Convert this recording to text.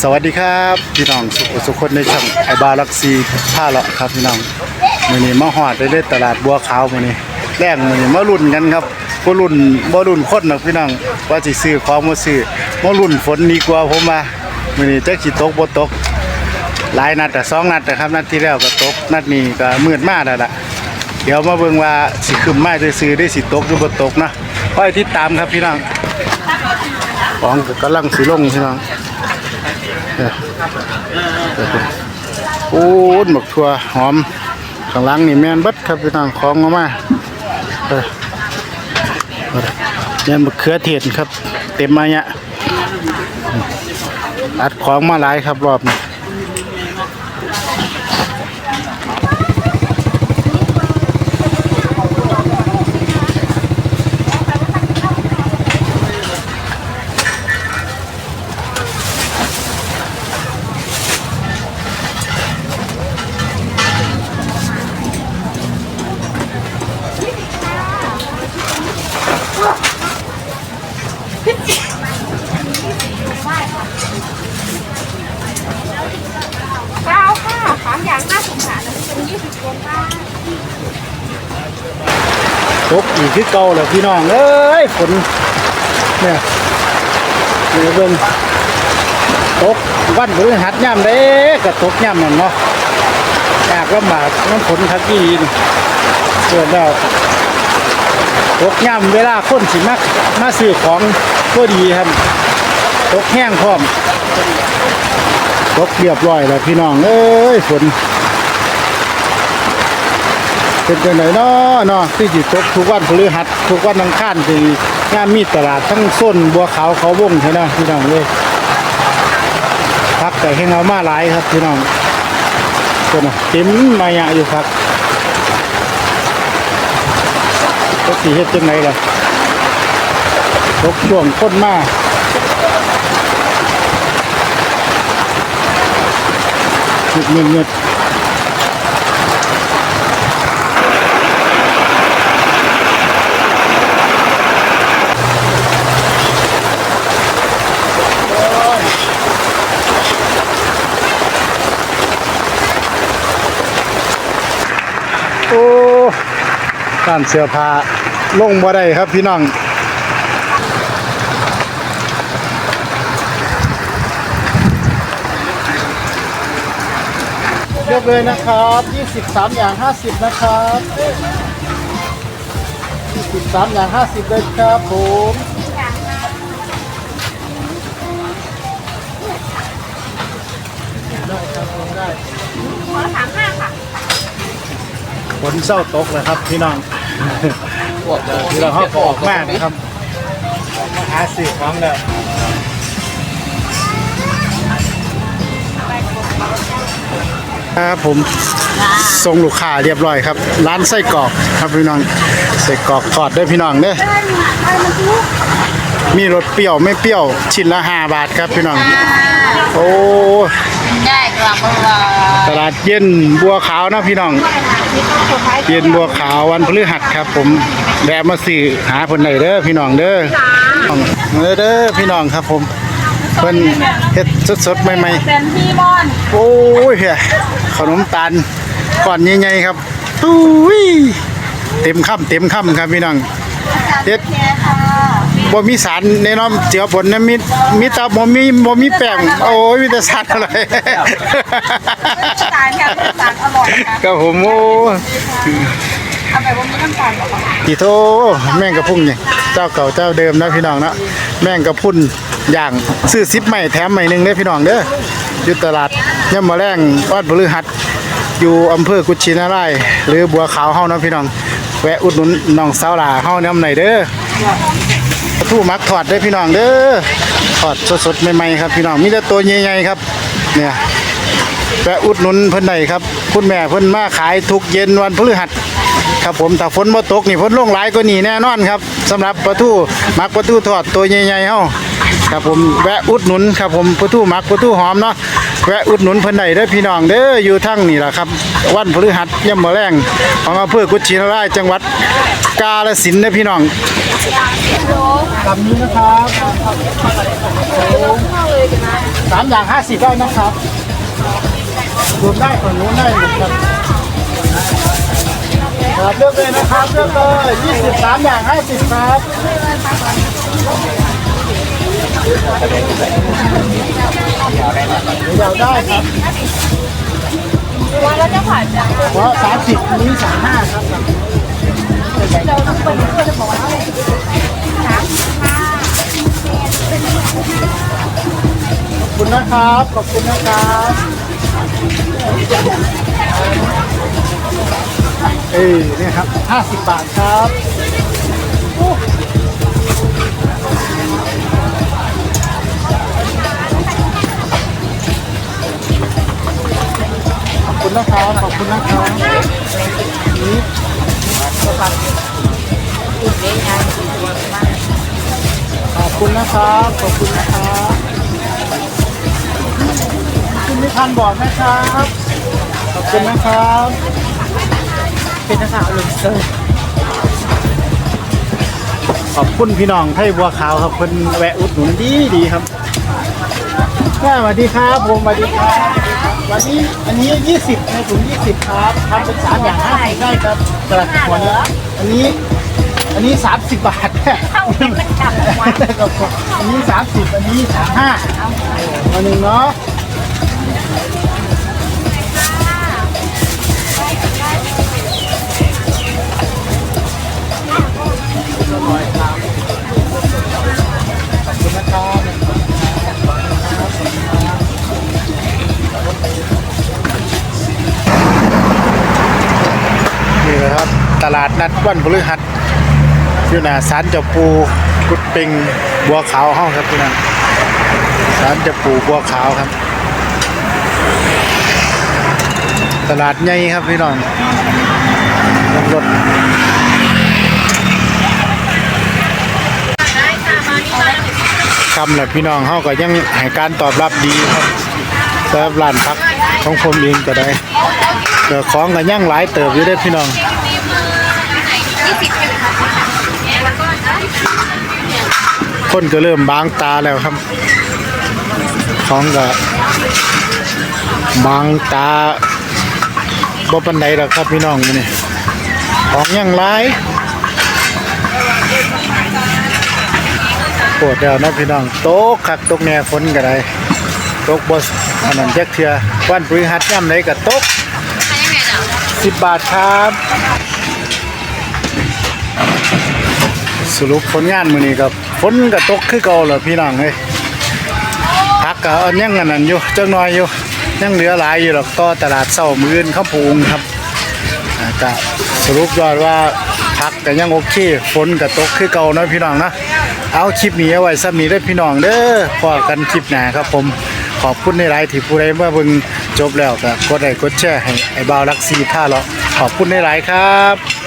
สวัสดีครับพี่น้องสุขสุขคนในช่องไอบาลักซีผ้าเลาะครับพี่น้องมือนี้มาฮอดได้เลยตลาดบัวขาวมือนี้แรงมือนี้มาลุ้นกันครับบ่ลุ้นบ่ลุ้นคนหรอกพี่น้องว่าสิซื้อของบ่ซื้อมาลุ้นฝนดีกว่าผมว่ามือนี้จักสิตกบ่ตกหลายนัดแต่สองนัดแต่ครับนัดที่แล้วก็ตกนัดนี้ก็มืดมากแล้วล่ะเดี๋ยวมาเบิ่งว่าสิขึ้นมาซื้อได้สิตกหรือบ่ตกนะคอยติดตามครับพี่น้องของกำลังสิลงพี่น้อง โอ้หมกทั่วหอมข้างล่างนี่แมนบัดครับพี่น้องของออกมาเนี่ยมะเขือเทศครับ เต็มมาเนี่ยอัดของมาหลายครับรอบนี้ามอย่างห้าสิบบาทแล้วเป็นยี่สิบคนค่ะตกอีกคือเก่าแล้วพี่น้องเอ้ยฝนเนี่ยนี่เบิ่งตกวันพฤหัสย่ำเด้ก็ตกย่ำนั่นเนาะยากลำบากน้ำฝนทักกี้เกิดแล้วตกย่ำเวลาคนสิมักมาซื้อของก็ดีครับตกแห้งพร้อม ตกเรียบร้อยแล้วพี่น้อง เอ้ยฝนเป็นจังไหนเนาะเนาะที่จิตตกทุกวันพฤหัสทุกวันอังคารที่งานมีตลาดทั้งส้นบัวขาวเขาวงใช่ไหมพี่น้องเลยพักแต่ให้เอามาหลายครับพี่น้องคนน่ะเต็มมายะอยู่ครับก็สีเฮ็ดจังไหนล่ะตกช่วงค้นมา หยุดเงียบเงียบโอ้การเสื้อผ้าลงบ่ได้ครับพี่น้อง เลือกเลยนะครับ23อย่าง 50 นะครับ23อย่าง 50 เลยครับผมได้ครับผมได้หัวละสามห้าค่ะฝนเศร้าตกเลยครับพี่น้องพี่น้องเขาก็ออกมากนะครับออกมาหาสื่อของแล้ว ครับผมส่งลูกค้าเรียบร้อยครับ ร้านไส้กรอกครับพี่น้องไส้กรอกทอดด้วยพี่น้องเด้อมีรสเปรี้ยวไม่เปรี้ยวชิ้นละห้าบาทครับพี่น้อง โอ้ได้กลับมาตลาดเย็นบัวขาวนะพี่น้อง เย็นบัวขาววันพฤหัสครับ ผมแวะมาสื่อหาเพิ่นเด้อพี่น้องเด้อเด้อพี่น้องครับผมเพิ่นเฮ็ดสดๆใหม่ๆโอ้ยเฮีย ขนมตาลก้อนใหญ่ๆครับตุ้ยเต็มค่ำเต็มค่ำครับพี่น้องเฮ็ดค่ะบ่มีสารในน้ำเจือผลนะมีมีตาบ่มีบ่มีแป้งโอ้ยมีแต่สารอะไรสารค่ะสารอร่อยค่ะครับผมโอ้เอาไปวันนี้น้ำตาลกับปีโทแม่งกระพุ่งเนี่ยเจ้าเก่าเจ้าเดิมนะพี่น้องนะแม่งกระพุ่นอย่างซื้อซิปใหม่แถมใหม่หนึ่งเด้พี่น้องเด้อ อยู่ตลาดย่ำมะแรงวัดพฤหัสอยู่อำเภอกุชินารายหรือบัวขาวเฮานะพี่น้อง แวะอุดหนุนน้องสาวหลาเฮาน้ำไหนเด้อปลาทูมักทอดเด้พี่น้องเด้อทอดสดๆใหม่ๆครับพี่น้องมีแต่ตัวใหญ่ๆครับ เนี่ยแวะอุดหนุนเพิ่นได้ครับ คุณแม่เพิ่นมาขายทุกเย็นวันพฤหัสครับผมถ้าฝนบ่ตกนี่ฝนลงหลายกว่านี้แน่นอนครับสำหรับปลาทูมักปลาทูทอดตัวใหญ่ๆเฮา ครับผมแวะอุดหนุนครับผมปลาทูมักปลาทูหอมเนาะแวะอุดหนุนเพิ่นได้เด้อพี่น้องเด้ออยู่ทั้งนี่แหละครับวันพฤหัสย่ำมะแรงของอำเภอกุชินารายจังหวัดกาฬสินธุ์เด้อพี่น้องลำนี้นะครับสามอย่างห้าสิบได้นะครับรวมได้ฝั่งนู้นได้หมดครับครับเลือกเลยนะครับเลือกเลยยี่สิบสามอย่างห้าสิบครับ เดี๋ยวได้ครับว่าแล้วจะผ่านจากเพราสามสิบนี้สามห้าครับเราต้องเป็นเพื่อนจะบอกว่าเท่าไรสามห้าขอบคุณนะครับ ขอบคุณนะครับเอ้ยเนี่ยครับห้าสิบบาทครับ นะครับขอบคุณนะครับนี่ขอบคุณนะครับขอบคุณนะครับคุณไม่ทันบอกนะครับขอบคุณนะครับ เป็นนักข่าวลุงเซอร์ขอบคุณพี่น้องไทยบัวขาวครับเพิ่นแวะอุดหนุนดีดีครับ ค่ะสวัสดีครับผมสวัสดีครับวันนี้อันนี้ 20ในถุง20 ครับทำเป็น3อย่าง50ได้ครับตลาดหัวนี้อันนี้อันนี้ 30 บาทเข้าเป็นมันจับหัวครับผมอันนี้ 30 อันนี้ 35อันหนึ่งเนาะ ตลาดนัดวันพฤหัสอยู่หน้าศาลเจ้าปูกุดปิงบัวขาวห้องครับพี่น้องศาลเจ้าปูบัวขาวครับ ตลาดใหญ่ครับพี่น้องรถคำแหละพี่น้องเขาก็ยังให้การตอบรับดีครับสำหรับร้านพักของผมเองก็ได้เดี๋ยวของก็ยังหลายเติบอยู่ได้พี่น้อง คนก็เริ่มบางตาแล้วครับของก็บางตาบ่ปันใดหรอกครับพี่น้องนี่ของยังหลายปวดแล้วนะพี่น้องโต๊ะคักตกแน่ฝนก็ได้ตกบสอันนั้นแจ็คเทือวันพฤหัสย่ำไหนก็ตกสิบบาทครับ สรุปผลงานมือนี้ครับฝนก็ตกคือเก่าแหละพี่น้องเอ้ยพักก็ยังอันนั้นอยู่จังน้อยอยู่ยังเหลือหลายอยู่หรอกต่อตลาดเช้ามือนเขาปรุงครับก็สรุปยอดว่าพักก็ยังโอเคฝนก็ตกคือเก่าเนาะพี่น้องนะเอาคลิปนี้เอาไว้ซ้ำนี้ได้พี่น้องเด้อพอกันคลิปหนาครับผมขอบคุณในไลน์ที่ผู้ใดเมื่อบิ่งจบแล้วก็กดไลค์กดแชร์ให้ไอ้บ่าวรักซีท่าเลาะขอบคุณในไลน์ครับ